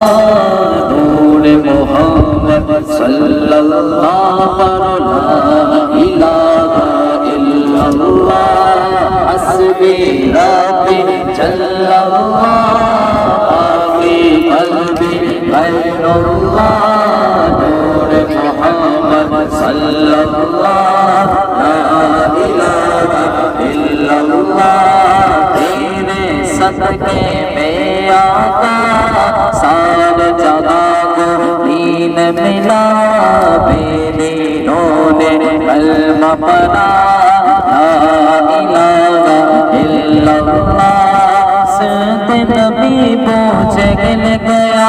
নূর মোহাম্মদ সাল্লাল্লাহু লা ইলাহা ইল্লাল্লাহ হাসবি রাব্বি জাল্লাল্লাহ ربنا لا إله إلا الله سنت نبی پہنچ گل گیا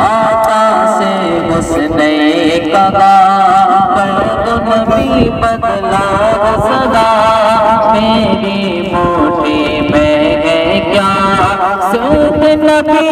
آقا سے حسن کدا پر تو نبی بدلا صدا میری موٹی میں ہے کیا سنت نبی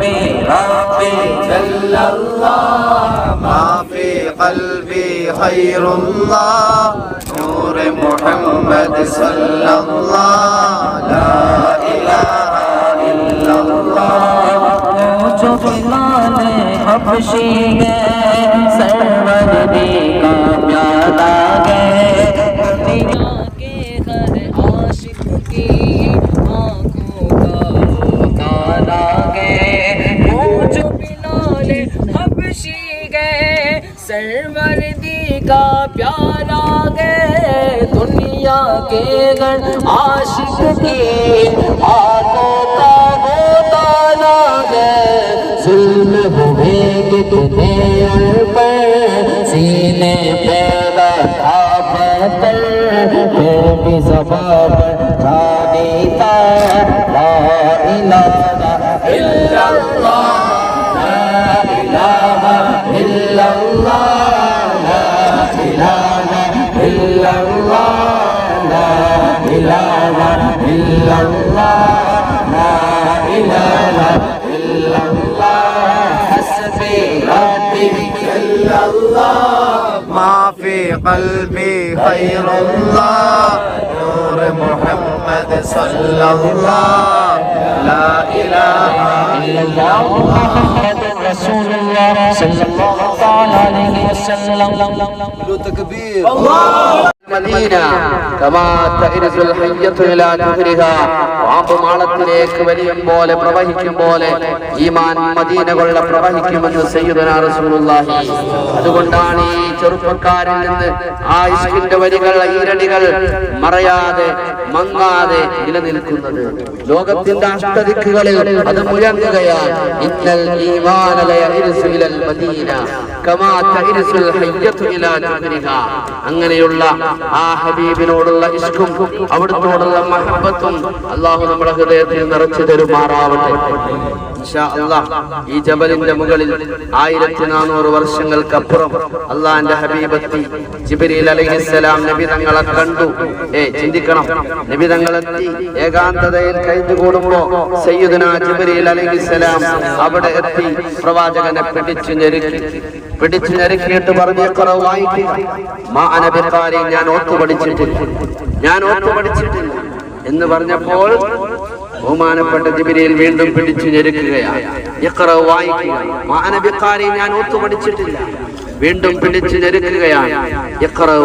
ربي ربي. جل الله ما في قلبي خير الله. نور محمد صلى الله. لا إله إلا الله. جبلان الله حبشي سرور دی کا پیارا گئے دنیا کے گن عاشق کی آنکھوں کا وہ تالا گئے ظلم ہوئے کہ تمہیں پر سینے پیدا تھا بہتر پھر بھی زبا پر رانی لا الہ الا اللہ لا الہ الا اللہ الله لا إله إلا الله حسبي ربي إلا الله. ما في قلبي خير الله نور محمد صلى الله. لا إله إلا الله. محمد رسول الله صلى الله عليه وسلم. تكبير. الله! മാളത്തിലേക്ക് വലിയും പോലെ പ്രവഹിക്കും പോലെ ഈമാൻ മദീന കൊള്ള പ്രവഹിക്കുമെന്ന് സയ്യിദുനാ റസൂലുള്ളാഹി. അതുകൊണ്ടാണ് ഈ ചെറുപ്പക്കാരിൽ നിന്ന് ആ ഇഷ്കിന്റെ വരികൾ ഈരടികൾ മറയാതെ മങ്ങാതെ നിലനിൽക്കുന്നത്. ലോകത്തിന്റെ അഷ്ടദിക്കുകളിൽ അത് മുഴങ്ങുകയാണ്. ഇന്നൽ ഈമാന ലയഇർസു മദീന കമാ തഇർസുൽ ഹയ്യത്തു ഇലാ അങ്ങനെയുള്ള ആ ഹബീബിനോടുള്ള ഇഷ്കും അവിടുത്തോടുള്ള മഹബത്തും അള്ളാഹു നമ്മുടെ ഹൃദയത്തിൽ നിറച്ചു തരുമാറാവട്ടെ. ഈ ജബലിന്റെ മുകളിൽ ആയിരത്തി നാനൂറ് വർഷങ്ങൾക്കപ്പുറം അള്ളാന്റെ ഹബീബത്തി ജിബിരിൽ അലൈഹിസ്സലാം നബി തങ്ങളെ കണ്ടു. ഏ ചിന്തിക്കണം. നബി തങ്ങളെത്തി ഏകാന്തതയിൽ കഴിഞ്ഞുകൂടുമ്പോ സയ്യുദന ജിബിരിൽ അലൈഹിസ്സലാം അവിടെ എത്തി പ്രവാചകനെ പിടിച്ചു ഞെരുക്കി. പിടിച്ചു ഞെരുക്കിയിട്ട് പറഞ്ഞു "ഇഖ്റ വായിക്കുക. ഞാൻ ഓത്തു പഠിച്ചിട്ടില്ല. ഞാൻ ഓത്തു പഠിച്ചിട്ടില്ല. എന്ന് പറഞ്ഞപ്പോൾ ബഹുമാനപ്പെട്ട ജിബിരിയിൽ വീണ്ടും പിടിച്ചു ഞെരുക്കുകയാണ്. ഇഖ്റ വായിക്കുക. മാ അന ബിഖാരി ഞാൻ ഓത്തു പഠിച്ചിട്ടില്ല. വീണ്ടും പിടിച്ചു ഞെരുക്കുകയാണ്.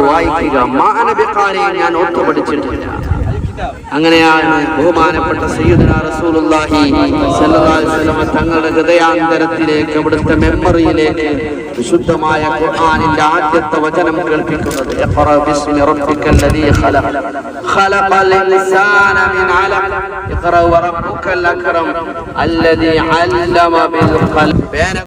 വായിക്കുക. മാ അന ബിഖാരി ഞാൻ ഓത്തു പഠിച്ചിട്ടില്ല. അങ്ങനെയാണ് ബഹുമാനപ്പെട്ട റസൂലുള്ളാഹി തങ്ങളുടെ ഹൃദയാന്തരത്തിലേക്ക് അവിടുത്തെ മെമ്മറിയിലേക്ക് വിശുദ്ധമായ ഖുർആനിന്റെ ആദ്യത്തെ വചനം കേൾപ്പിക്കുന്നത് ഇഖ്റ ബിസ്മി റബ്ബിക്കൽ ലദീ ഖലഖ ഖലഖൽ ഇൻസാന മിൻ അലഖ ഇഖ്റ വറബ്ബുക്കൽ അക്രം അല്ലദീ അല്ലമ ബിൽ ഖലം